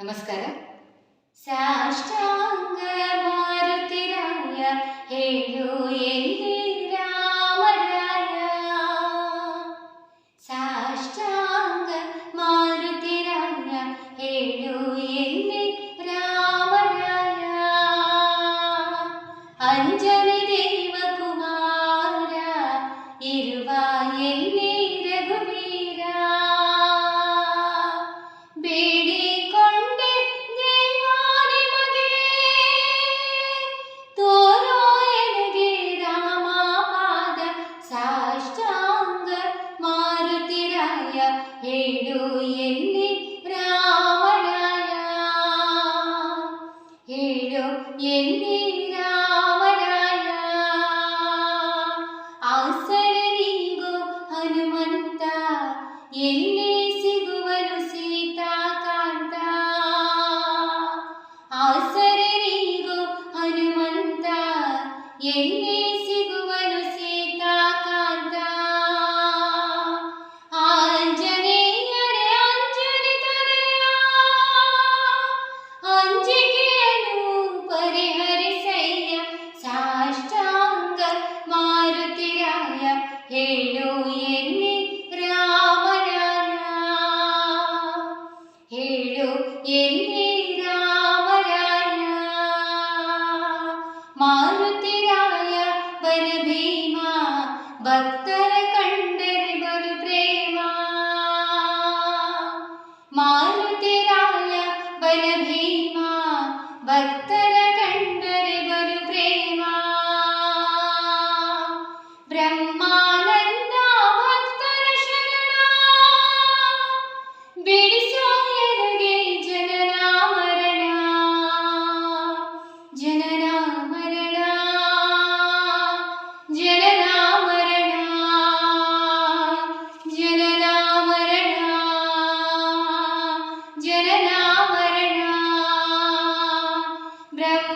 നമസ്കാരം. സാഷ്ടാംഗമാരുത്തിരായ ഹേലോ എന്റെ